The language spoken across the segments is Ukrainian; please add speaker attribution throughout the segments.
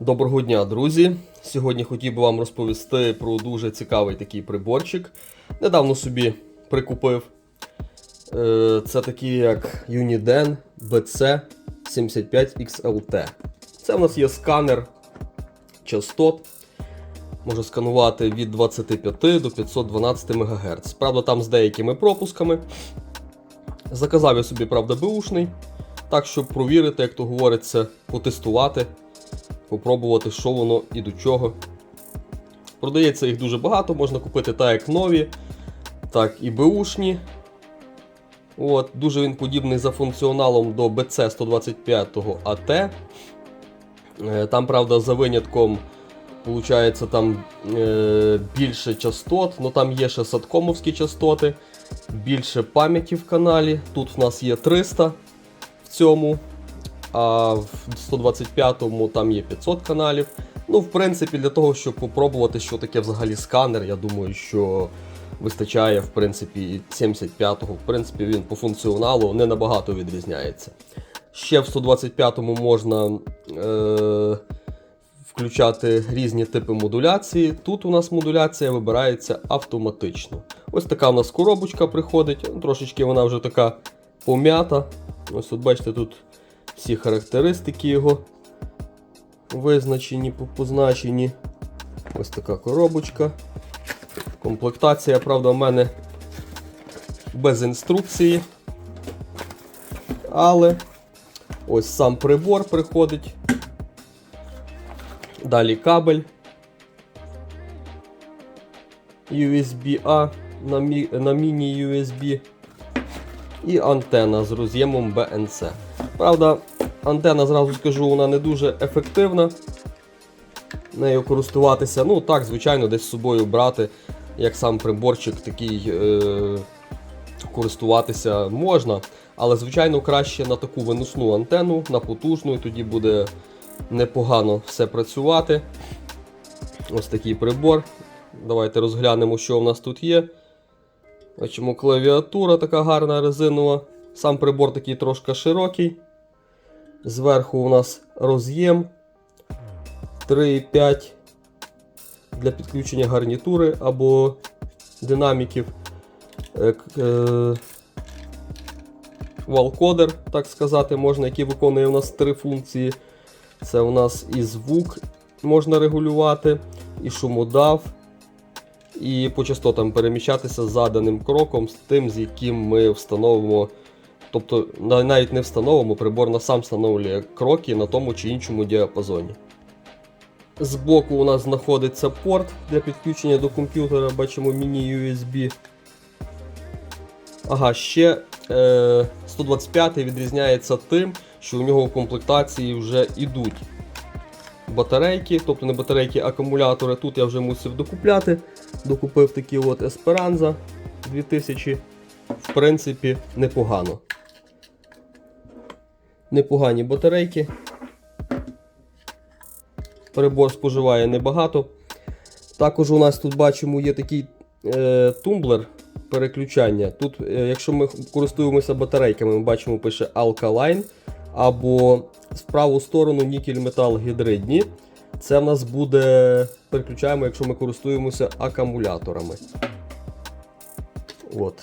Speaker 1: Доброго дня, друзі! Сьогодні хотів би вам розповісти про дуже цікавий такий приборчик. Недавно собі прикупив. Е, Це такий як Uniden BC75XLT. Це в нас є сканер частот. Може сканувати від 25 до 512 МГц. Правда, там з деякими пропусками. Заказав я собі, правда, беушний. Так, щоб провірити, як то говориться, потестувати попробувати, що воно і до чого. Продається їх дуже багато, можна купити так як нові, так і беушні. От, Дуже він подібний за функціоналом до BC125 AT. Е, Там, правда, за винятком Получається там е, більше частот, але там є ще садкомовські частоти, більше пам'яті в каналі. Тут в нас є 300 в цьому, а в 125-му там є 500 каналів. Ну, в принципі, для того, щоб попробувати, що таке взагалі сканер, я думаю, що вистачає в принципі 75-го. В принципі, він по функціоналу не набагато відрізняється. Ще в 125-му можна. Е- включати різні типи модуляції. Тут у нас модуляція вибирається автоматично. Ось така у нас коробочка приходить, трошечки вона вже така пом'ята. Ось тут бачите, тут всі характеристики його визначені, позначені. Ось така коробочка. Комплектація, правда, в мене без інструкції. Але ось сам прибор приходить. Далі кабель USB-A на, мі... на міні-USB і антена з роз'ємом BNC. Правда, антена, зразу скажу, вона не дуже ефективна. Нею користуватися, ну так, звичайно, десь з собою брати, як сам приборчик такий е... користуватися можна. Але, звичайно, краще на таку виносну антенну, на потужну, і тоді буде непогано все працювати. Ось такий прибор. Давайте розглянемо, що в нас тут є. Бачимо, клавіатура така гарна резинова. Сам прибор такий трошки широкий. Зверху у нас роз'єм 3,5 для підключення гарнітури або динаміків. Е, е, Валкодер, так сказати, можна, який виконує у нас три функції. Це у нас і звук можна регулювати, і шумодав, і по частотам переміщатися за даним кроком з тим, з яким ми встановимо. Тобто навіть не встановимо, прибор сам встановлює кроки на тому чи іншому діапазоні. Збоку у нас знаходиться порт для підключення до комп'ютера, бачимо міні-USB. Ага, ще е, 125 відрізняється тим, що у нього в комплектації вже йдуть батарейки, тобто не батарейки, а акумулятори. Тут я вже мусив докупляти. Докупив такі от Esperanza 2000. В принципі, непогано. Непогані батарейки. Перебор споживає небагато. Також у нас тут бачимо є такий е, тумблер переключання. Тут, е, якщо ми користуємося батарейками, ми бачимо, пише Alkaline або в праву сторону нікель метал гідридні. Це в нас буде, переключаємо, якщо ми користуємося акумуляторами. От.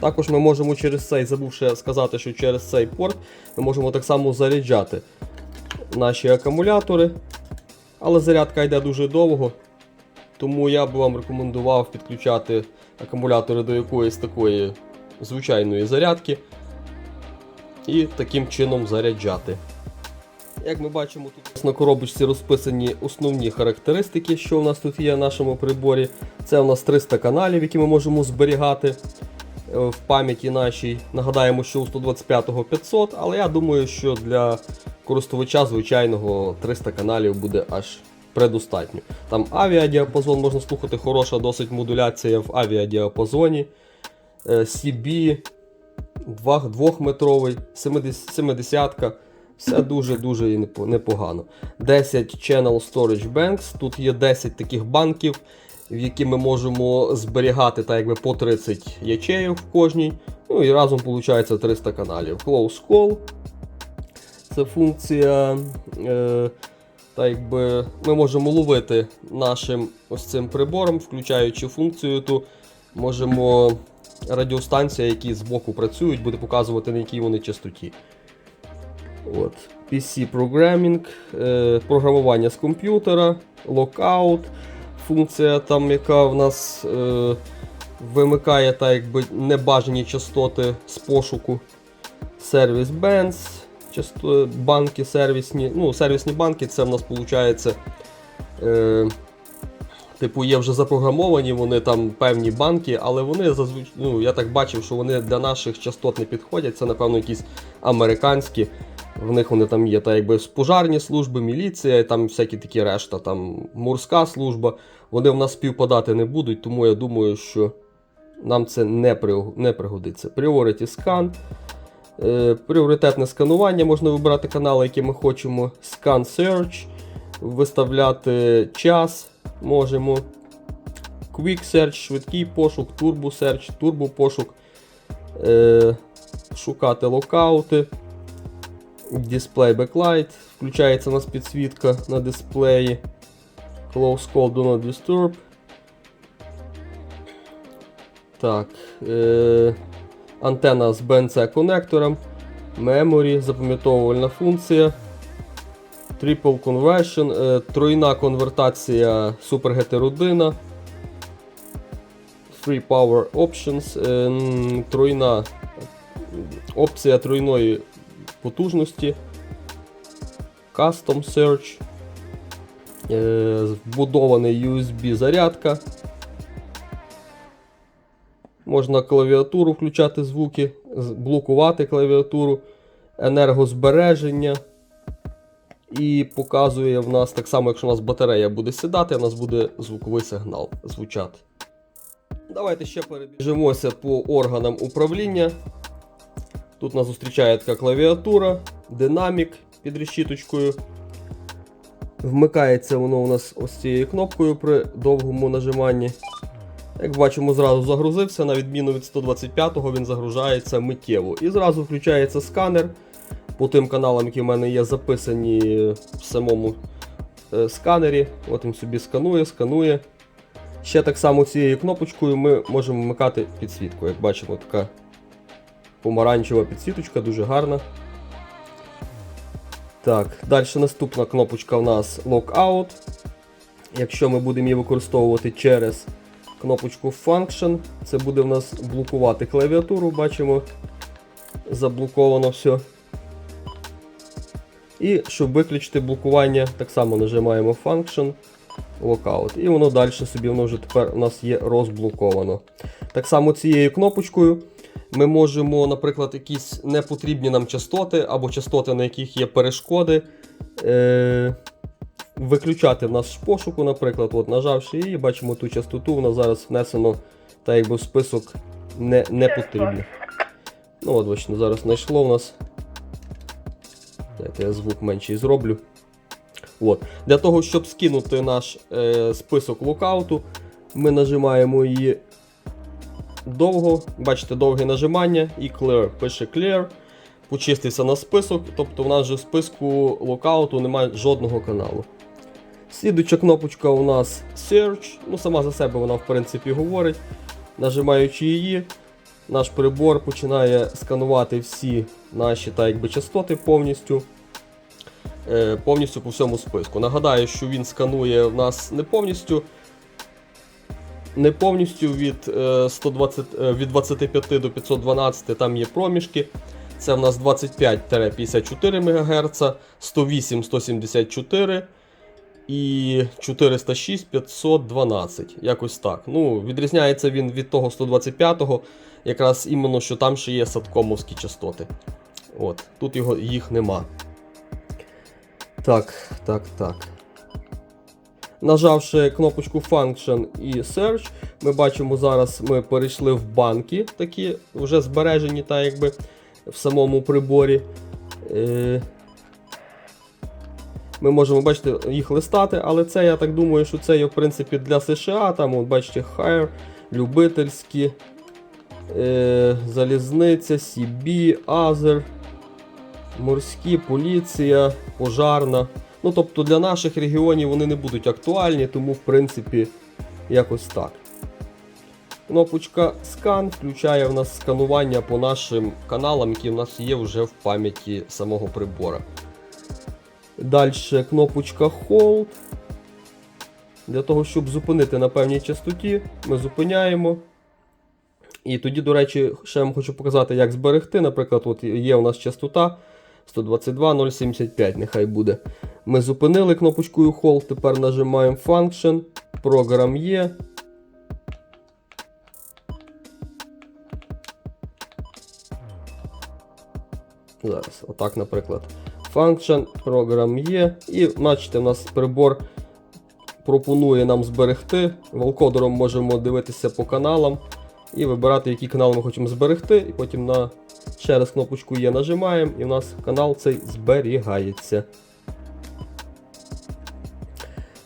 Speaker 1: Також ми можемо через цей, забув ще сказати, що через цей порт ми можемо так само заряджати наші акумулятори. Але зарядка йде дуже довго. Тому я б вам рекомендував підключати акумулятори до якоїсь такої звичайної зарядки і таким чином заряджати. Як ми бачимо, тут на коробочці розписані основні характеристики, що у нас тут є в нашому приборі. Це у нас 300 каналів, які ми можемо зберігати в пам'яті нашій. Нагадаємо, що у 125 500, але я думаю, що для користувача звичайного 300 каналів буде аж предостатньо. Там авіадіапазон можна слухати, хороша досить модуляція в авіадіапазоні. Е, CB 2-метровий, 70-ка. Все дуже-дуже непогано. 10 Channel Storage Banks. Тут є 10 таких банків, в які ми можемо зберігати так якби по 30 ячеїв в кожній. Ну і разом виходить 300 каналів. Close Call. Це функція е, так якби ми можемо ловити нашим ось цим прибором, включаючи функцію ту, можемо радіостанція, які збоку працюють, буде показувати, на якій вони частоті. От. PC Programming, е, програмування з комп'ютера, Lockout, функція, там, яка в нас е, вимикає так, якби небажані частоти з пошуку. Сервіс часто, банки сервісні. Ну, сервісні банки це в нас виходить. Е, Типу, є вже запрограмовані, вони там певні банки, але вони зазвичай, ну, я так бачив, що вони для наших частот не підходять. Це, напевно, якісь американські. В них вони там є, та якби пожарні служби, міліція, там всякі такі решта, там морська служба. Вони в нас співпадати не будуть, тому я думаю, що нам це не, при, не пригодиться. Priority Scan. Е, пріоритетне сканування. Можна вибирати канали, які ми хочемо. Scan Search. Виставляти час можемо. Quick Search, швидкий пошук, Turbo Search, Turbo пошук. Е, шукати локаути. Display Backlight. Включається у нас підсвітка на дисплеї. Close Call Do Not Disturb. Так. Е, антенна з BNC конектором. Memory, запам'ятовувальна функція. Triple Conversion, е, тройна конвертація GT1. Free Power Options, е, тройна опція тройної потужності. Custom Search. Е, вбудований USB зарядка. Можна клавіатуру включати звуки, блокувати клавіатуру, енергозбереження. І показує в нас так само, якщо у нас батарея буде сідати, у нас буде звуковий сигнал звучати. Давайте ще перебіжимося по органам управління. Тут нас зустрічає така клавіатура, динамік під решіточкою. Вмикається воно у нас ось цією кнопкою при довгому нажиманні. Як бачимо, зразу загрузився, на відміну від 125-го він загружається миттєво. І зразу включається сканер по тим каналам, які в мене є записані в самому е, сканері. От він собі сканує, сканує. Ще так само цією кнопочкою ми можемо вмикати підсвітку. Як бачимо, така помаранчева підсвіточка, дуже гарна. Так, далі наступна кнопочка у нас Lockout. Якщо ми будемо її використовувати через кнопочку Function, це буде в нас блокувати клавіатуру, бачимо, заблоковано все. І щоб виключити блокування, так само нажимаємо Function, Lockout. І воно далі собі воно вже тепер у нас є розблоковано. Так само цією кнопочкою ми можемо, наприклад, якісь непотрібні нам частоти або частоти, на яких є перешкоди. Е- Виключати в нас пошуку, наприклад, от нажавши її, бачимо ту частоту, вона зараз внесено так якби в список не, не потрібних. Ну от бачите, зараз знайшло в нас. Дайте я звук менший зроблю. От. Для того, щоб скинути наш е, список локауту, ми нажимаємо її довго. Бачите, довге нажимання і clear. Пише clear. Почистився на список, тобто в нас же в списку локауту немає жодного каналу. Слідуюча кнопочка у нас Search. Ну, сама за себе вона в принципі говорить. Нажимаючи її, наш прибор починає сканувати всі наші так, якби, частоти повністю. е, Повністю по всьому списку. Нагадаю, що він сканує в нас не повністю. Не повністю від, е, 120, е, від 25 до 512 там є проміжки. Це в нас 25-54 МГц, 108-174 і 406 512. Якось так. Ну, Відрізняється він від того 125-го, якраз іменно, що там ще є садкомовські частоти. От, Тут його, їх нема. Так, так, так. Нажавши кнопочку Function і Search, ми бачимо, зараз ми перейшли в банки, такі вже збережені, так якби в самому приборі. Е, Ми можемо бачити їх листати, але це я так думаю, що це є в принципі для США. Там, от, бачите, Hire, любительські, е, залізниця, CB, Азер, морські, поліція, пожарна. Ну тобто для наших регіонів вони не будуть актуальні, тому в принципі якось так. Кнопочка скан включає в нас сканування по нашим каналам, які в нас є вже в пам'яті самого прибора. Далі кнопочка Hold. Для того, щоб зупинити на певній частоті, ми зупиняємо. І тоді, до речі, ще вам хочу показати, як зберегти. Наприклад, от є у нас частота 122.075, нехай буде. Ми зупинили кнопочкою Hold, тепер нажимаємо Function, програм є. Зараз, отак, наприклад. Function, програм є. І, бачите, у нас прибор пропонує нам зберегти. Волкодером можемо дивитися по каналам і вибирати, які канали ми хочемо зберегти. І потім на ще раз кнопочку є нажимаємо, і у нас канал цей зберігається.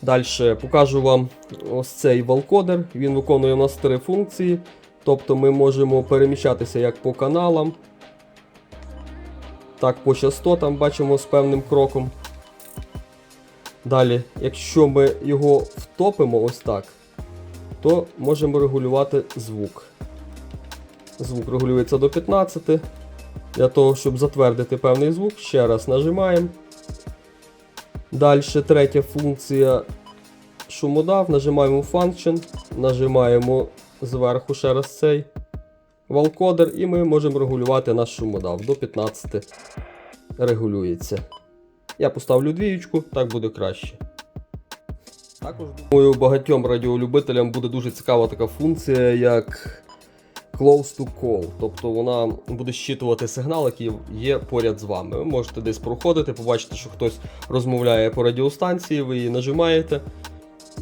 Speaker 1: Далі покажу вам ось цей валкодер. Він виконує у нас три функції. Тобто ми можемо переміщатися як по каналам, так по частотам бачимо з певним кроком. Далі, якщо ми його втопимо ось так, то можемо регулювати звук. Звук регулюється до 15. Для того, щоб затвердити певний звук, ще раз нажимаємо. Далі третя функція шумодав, нажимаємо Function, нажимаємо зверху ще раз цей валкодер, і ми можемо регулювати наш шумодав. До 15 регулюється. Я поставлю двіючку, так буде краще. Також думаю, багатьом радіолюбителям буде дуже цікава така функція, як Close to Call. Тобто вона буде щитувати сигнал, який є поряд з вами. Ви можете десь проходити, побачити, що хтось розмовляє по радіостанції, ви її нажимаєте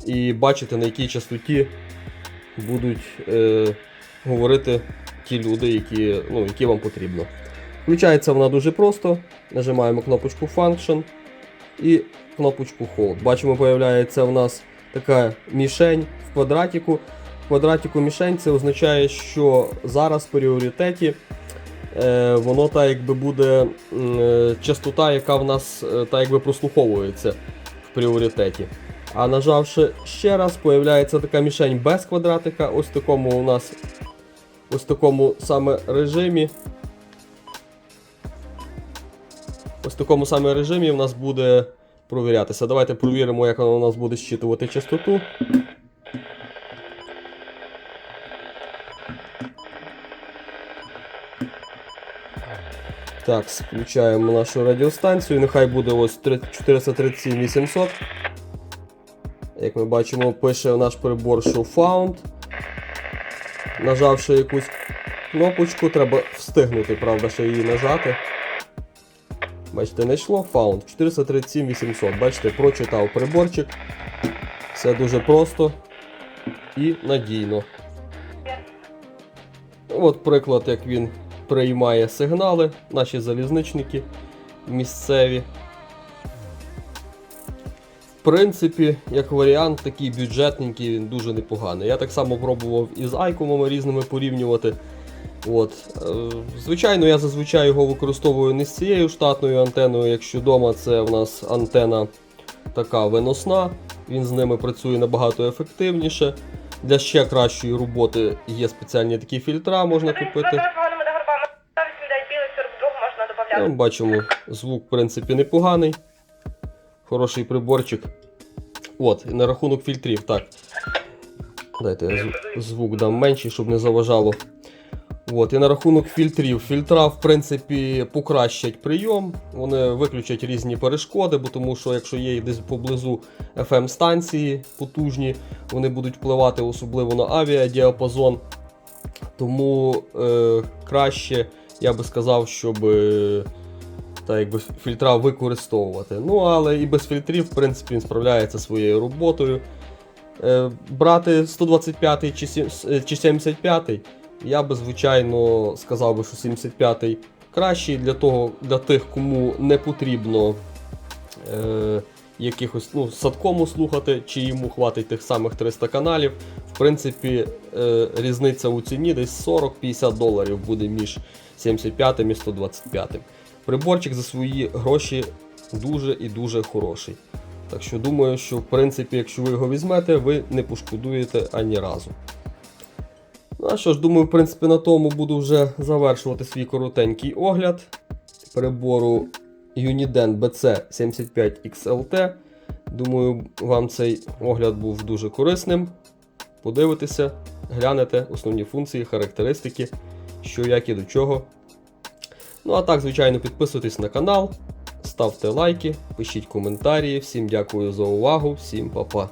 Speaker 1: і бачите, на якій частоті будуть е, говорити ті люди, які, ну, які вам потрібно. Включається вона дуже просто. Нажимаємо кнопочку Function і кнопочку Hold. Бачимо, появляється в нас така мішень в квадратику. Квадратику мішень це означає, що зараз в пріоритеті е, воно так якби буде е, частота, яка в нас е, так якби прослуховується в пріоритеті. А нажавши ще раз, появляється така мішень без квадратика. Ось в такому у нас ось такому саме режимі. Ось в такому саме режимі в нас буде провірятися. Давайте провіримо, як воно у нас буде щитувати частоту. Так, включаємо нашу радіостанцію. Нехай буде ось 437 800. Як ми бачимо, пише наш прибор Show Found. Нажавши якусь кнопочку, треба встигнути, правда, ще її нажати. Бачите, не йшло Found 437 800. Бачите, прочитав приборчик. Все дуже просто і надійно. От приклад, як він приймає сигнали, наші залізничники місцеві. В принципі, як варіант, такий бюджетненький, він дуже непоганий. Я так само пробував і з айкомами різними порівнювати. От. е, Звичайно, я зазвичай його використовую не з цією штатною антеною. Якщо вдома це в нас антена така виносна, він з ними працює набагато ефективніше. Для ще кращої роботи є спеціальні такі фільтра, можна купити.
Speaker 2: Можна додати.
Speaker 1: Ну, бачимо, звук, в принципі, непоганий. Хороший приборчик. От, на рахунок фільтрів, так. Дайте я звук дам менший, щоб не заважало. От, і на рахунок фільтрів. Фільтра, в принципі, покращать прийом. Вони виключать різні перешкоди, бо тому що якщо є десь поблизу FM-станції потужні, вони будуть впливати особливо на авіадіапазон. Тому е, краще, я би сказав, щоб е, та, якби фільтра використовувати. Ну, але і без фільтрів, в принципі, він справляється своєю роботою. Е, брати 125 чи, е, чи 75, я би, звичайно, сказав би, що 75 кращий для, того, для тих, кому не потрібно е, якихось ну, садкому слухати, чи йому хватить тих самих 300 каналів. В принципі, е, різниця у ціні десь 40-50 доларів буде між 75 і 125. Приборчик за свої гроші дуже і дуже хороший. Так що думаю, що в принципі, якщо ви його візьмете, ви не пошкодуєте ані разу. Ну а що ж, думаю, в принципі, на тому буду вже завершувати свій коротенький огляд прибору Uniden BC75XLT. Думаю, вам цей огляд був дуже корисним. Подивитеся, глянете основні функції, характеристики, що як і до чого. Ну а так, звичайно, підписуйтесь на канал, ставте лайки, пишіть коментарі. Всім дякую за увагу, всім па-па.